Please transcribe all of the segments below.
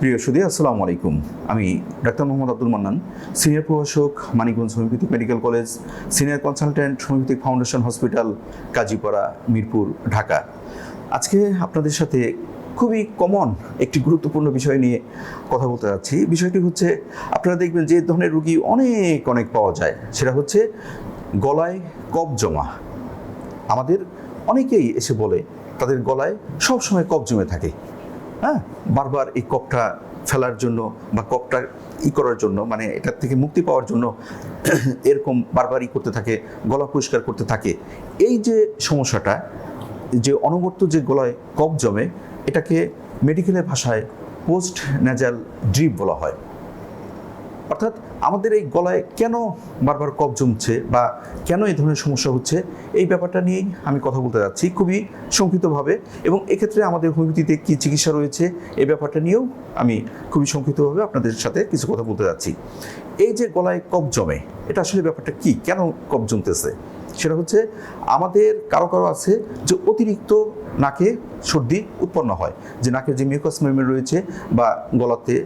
প্রিয় সুদী আসসালামু আলাইকুম। আমি ডাক্তার মোহাম্মদ আব্দুল মান্নান, সিনিয়র প্রভাষক, Manikganj homeopathic medical college, senior consultant, homeopathic foundation hospital, Kazipara, Mirpur, Dhaka. আজকে আপনাদের সাথে খুবই কমন একটি গুরুত্বপূর্ণ বিষয় নিয়ে কথা বলতে যাচ্ছি। বিষয়টি হচ্ছে, আপনারা দেখবেন যে ধরনের রুগী অনেক অনেক পাওয়া যায়। সেটা হচ্ছে গলায় কফ জমা। আমাদের অনেকেই এসে বলে, তাদের গলায় সব সময় কফ জমে থাকে। হ্যাঁ বারবার এই ককটা ফেলার জন্য বা ককটা ই করার জন্য মানে এটার থেকে মুক্তি পাওয়ার জন্য এরকম বারবার ই করতে থাকে, গলা পরিষ্কার করতে থাকে। এই যে সমস্যাটা, যে অনবর্ত যে গলায় কফ জমে, এটাকে মেডিকেলের ভাষায় পোস্ট ন্যাজাল ড্রিপ বলা হয়। অর্থাৎ আমাদের এই গলায় কেন বারবার কফ জমছে বা কেন এই ধরনের সমস্যা হচ্ছে, এই ব্যাপারটা নিয়েই আমি কথা বলতে যাচ্ছি খুবই সংক্ষিপ্তভাবে এবং এক্ষেত্রে আমাদের হোমিওপ্যাথিতে কী চিকিৎসা রয়েছে, এই ব্যাপারটা নিয়েও আমি খুবই সংক্ষিপ্তভাবে আপনাদের সাথে কিছু কথা বলতে যাচ্ছি। এই যে গলায় কফ জমে, এটা আসলে ব্যাপারটা কি? কেন কফ জমতেছে? সেটা হচ্ছে আমাদের কারও কারও আছে যে অতিরিক্ত নাকে সর্দি উৎপন্ন হয়। যে নাকের যে মিউকাস মেমোরি রয়েছে বা গলাতে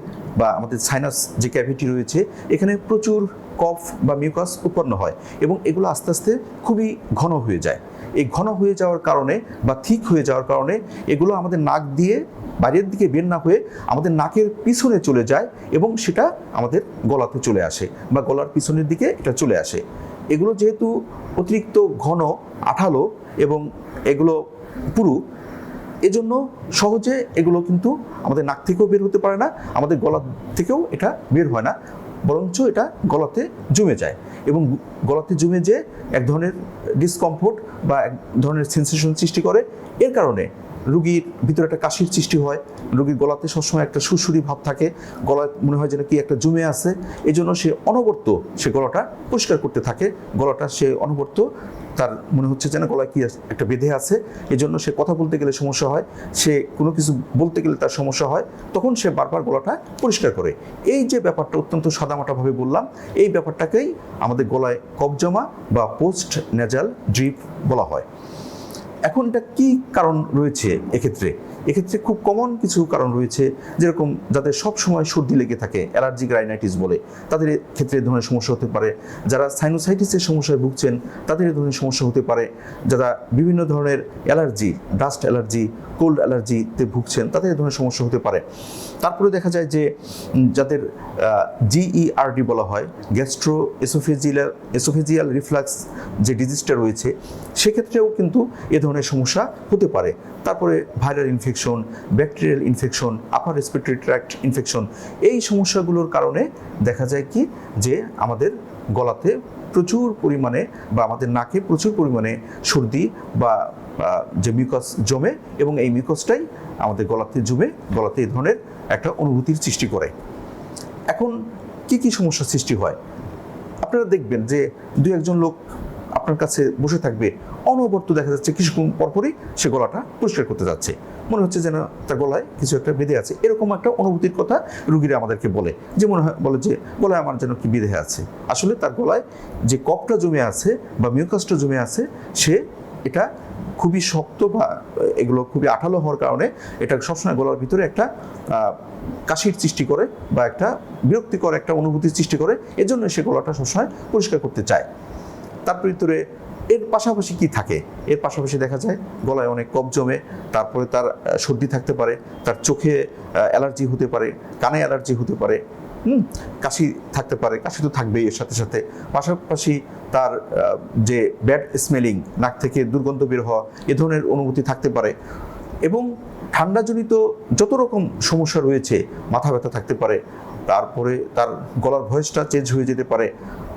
বা আমাদের সাইনাস যে ক্যাভিটি রয়েছে, এখানে প্রচুর কফ বা মিউকাস উৎপন্ন হয় এবং এগুলো আস্তে আস্তে খুবই ঘন হয়ে যায়। এই ঘন হয়ে যাওয়ার কারণে বা ঠিক হয়ে যাওয়ার কারণে এগুলো আমাদের নাক দিয়ে বাইরের দিকে বের না হয়ে আমাদের নাকের পিছনে চলে যায় এবং সেটা আমাদের গলাতে চলে আসে বা গলার পিছনের দিকে এটা চলে আসে। এগুলো যেহেতু অতিরিক্ত ঘন, আঠালো এবং এগুলো পুরু, এজন্য সহজে এগুলো কিন্তু আমাদের নাক থেকেও বের হতে পারে না, আমাদের গলা থেকেও এটা বের হয় না, বরঞ্চ এটা গলাতে জমে যায় এবং গলাতে জমে যে এক ধরনের ডিসকমফোর্ট বা এক ধরনের সেন্সেশন সৃষ্টি করে। এর কারণে রুগীর ভিতরে একটা কাশির সৃষ্টি হয়, রুগীর গলাতে সবসময় একটা সুসুরি ভাব থাকে, গলায় মনে হয় যেন কি একটা জমে আছে এই জন্য সে অনবর্ত সে গলাটা পরিষ্কার করতে থাকে, গলাটা সে অনবর্ত, তার মনে হচ্ছে যেন গলায় কি একটা বেঁধে আছে এই জন্য সে কথা বলতে গেলে সমস্যা হয়, সে কোনো কিছু বলতে গেলে তার সমস্যা হয়, তখন সে বারবার গলাটা পরিষ্কার করে। এই যে ব্যাপারটা অত্যন্ত সাদামাটাভাবে বললাম, এই ব্যাপারটাকেই আমাদের গলায় কফ জমা বা পোস্ট নেজাল ড্রিপ বলা হয়। এখন এটা কি কারণ রয়েছে এক্ষেত্রে? এক্ষেত্রে খুব কমন কিছু কারণ রয়েছে, যেরকম যাদের সবসময় সর্দি লেগে থাকে অ্যালার্জি গ্রাইনাইটিস বলে, তাদের ক্ষেত্রে ধরনের সমস্যা হতে পারে। যারা সাইনোসাইটিসের সমস্যায় ভুগছেন, তাদের ধরনের সমস্যা হতে পারে। যারা বিভিন্ন ধরনের অ্যালার্জি ডাস্ট অ্যালার্জি কোল্ড অ্যালার্জিতে ভুগছেন, তাদের ধরনের সমস্যা হতে পারে। তারপরে দেখা যায় যে যাদের জিইআরডি বলা হয় গ্যাস্ট্রো এসোফেজিয়াল এসোফেজিয়াল রিফ্লাক্স যে ডিজিজটা রয়েছে, সেক্ষেত্রেও কিন্তু এ ধরনের সমস্যা হতে পারে। তারপরে viral infection bacterial infection upper respiratory tract infection এই সমস্যাগুলোর কারণে দেখা যায় কি যে আমাদের গলাতে প্রচুর পরিমাণে বা আমাদের নাকে প্রচুর পরিমাণে সর্দি বা যে মিউকাস জমে এবং এই মিউকাসটাই আমাদের গলাতে জমে, গলাতে এই ধরনের একটা অনুভূতির সৃষ্টি করে। এখন কি কি সমস্যার সৃষ্টি হয়? আপনারা দেখবেন যে দু একজন লোক আপনার কাছে বসে থাকবে। অনবর্ত দেখা যাচ্ছে কিছুক্ষণ পরপরই সে গলাটা পরিষ্কার করতে যাচ্ছে। মনে হচ্ছে যেন তার গলায় কিছু একটা বেঁধে আছে। এরকম একটা অনুভূতির কথা রুগীরা আমাদেরকে বলে যে, মনে হয়, বলে যে, গলায় আমার যেন কি বেঁধে আছে? আসলে তার গলায় যে কপটা জমে আছে বা মিউকাসটা জমে আছে, সে এটা খুবই শক্ত বা এগুলো খুবই আঠালো হওয়ার কারণে এটা সবসময় গলার ভিতরে একটা কাশির সৃষ্টি করে বা একটা বিরক্তিকর একটা অনুভূতির সৃষ্টি করে। এজন্য সে গলাটা সবসময় পরিষ্কার করতে চায়। তার ভিতরে এর পাশাপাশি কি থাকে? এর পাশাপাশি দেখা যায় গলায় অনেক কফ জমে, তারপরে তার সর্দি থাকতে পারে, তার চোখে অ্যালার্জি হতে পারে, কানে অ্যালার্জি হতে পারে, হুম, কাশি থাকতে পারে, কাশি তো থাকবেই এর সাথে সাথে। পাশাপাশি তার যে ব্যাড স্মেলিং, নাক থেকে দুর্গন্ধ বের হওয়া, এ ধরনের অনুভূতি থাকতে পারে। এবং ঠান্ডাজনিত যত রকম সমস্যা রয়েছে মাথা ব্যথা থাকতে পারে তারপরে তার গলার ভয়েসটা চেঞ্জ হয়ে যেতে পারে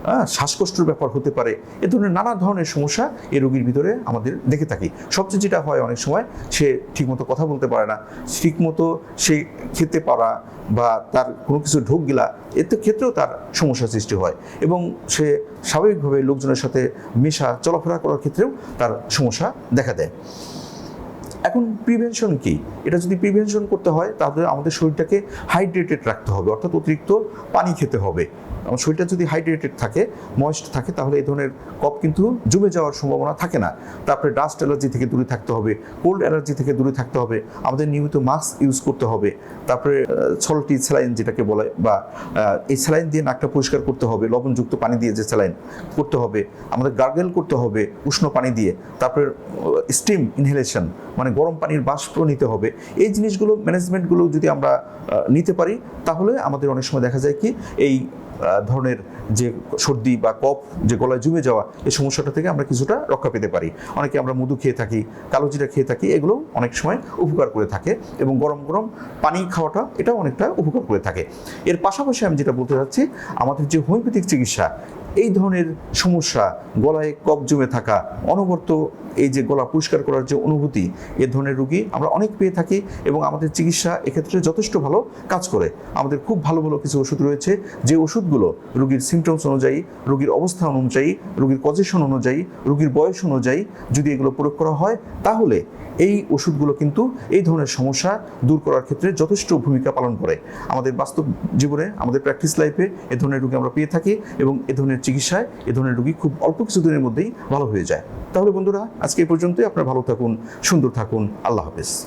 হ্যাঁ, শ্বাসকষ্টের ব্যাপার হতে পারে এ ধরনের নানা ধরনের সমস্যা এই রোগীর ভিতরে আমাদের দেখে থাকি। সবচেয়ে যেটা হয় অনেক সময় সে ঠিকমতো কথা বলতে পারে না ঠিকমতো সে খেতে পারা বা তার কোনো কিছু ঢোক গিলা এতে ক্ষেত্রেও তার সমস্যা সৃষ্টি হয় এবং সে স্বাভাবিকভাবে লোকজনের সাথে মেশা চলাফেরা করার ক্ষেত্রেও তার সমস্যা দেখা দেয়। এখন প্রিভেনশন কি? এটা যদি প্রিভেনশন করতে হয়, তাহলে আমাদের শরীরটাকে হাইড্রেটেড রাখতে হবে, অর্থাৎ অতিরিক্ত পানি খেতে হবে। আমার শরীরটা যদি হাইড্রেটেড থাকে ময়েস্ট থাকে, তাহলে এই ধরনের কফ কিন্তু জমে যাওয়ার সম্ভাবনা থাকে না। তারপরে ডাস্ট অ্যালার্জি থেকে দূরে থাকতে হবে কোল্ড অ্যালার্জি থেকে দূরে থাকতে হবে, আমাদের নিয়মিত মাস্ক ইউজ করতে হবে। তারপরে সল্টি স্যালাইন যেটাকে বলে, বা এই স্যালাইন দিয়ে নাকটা পরিষ্কার করতে হবে, লবণযুক্ত পানি দিয়ে যে স্যালাইন করতে হবে, আমাদের গার্গেল করতে হবে উষ্ণ পানি দিয়ে। তারপরে স্টিম ইনহেলেশন মানে গরম পানির বাষ্প নিতে হবে। এই জিনিসগুলো ম্যানেজমেন্টগুলো যদি আমরা নিতে পারি, তাহলে আমাদের অনেক সময় দেখা যায় কি, এই ধরনের যে সর্দি বা কফ, যে গলায় জমে যাওয়া, এই সমস্যাটা থেকে আমরা কিছুটা রক্ষা পেতে পারি। অনেকে আমরা মধু খেয়ে থাকি, কালো জিরা খেয়ে থাকি, এগুলো অনেক সময় উপকার করে থাকে এবং গরম গরম পানি খাওয়াটা এটাও অনেকটা উপকার করে থাকে। এর পাশাপাশি আমি যেটা বলতে চাচ্ছি, আমাদের যে হোমিওপ্যাথিক চিকিৎসা, এই ধরনের সমস্যা, গলায় কফ জমে থাকা, অনবরত এই যে গলা পরিষ্কার করার যে অনুভূতি, এ ধরনের রুগী আমরা অনেক পেয়ে থাকি এবং আমাদের চিকিৎসা এক্ষেত্রে যথেষ্ট ভালো কাজ করে। আমাদের খুব ভালো ভালো কিছু ওষুধ রয়েছে। যে ওষুধগুলো রুগীর সিমটমস অনুযায়ী, রুগীর অবস্থা অনুযায়ী, রুগীর পজিশন অনুযায়ী, রুগীর বয়স অনুযায়ী যদি এগুলো প্রয়োগ করা হয়, তাহলে এই ওষুধগুলো কিন্তু এই ধরনের সমস্যা দূর করার ক্ষেত্রে যথেষ্ট ভূমিকা পালন করে। আমাদের বাস্তব জীবনে, আমাদের প্র্যাকটিস লাইফে এ ধরনের রুগী আমরা পেয়ে থাকি এবং এ ধরনের চিকিৎসায় এ ধরনের রুগী খুব অল্প কিছু দিনের মধ্যেই ভালো হয়ে যায়। তাহলে বন্ধুরা আজকে পর্যন্তই। আপনারা ভালো থাকুন সুন্দর থাকুন। আল্লাহ হাফেজ।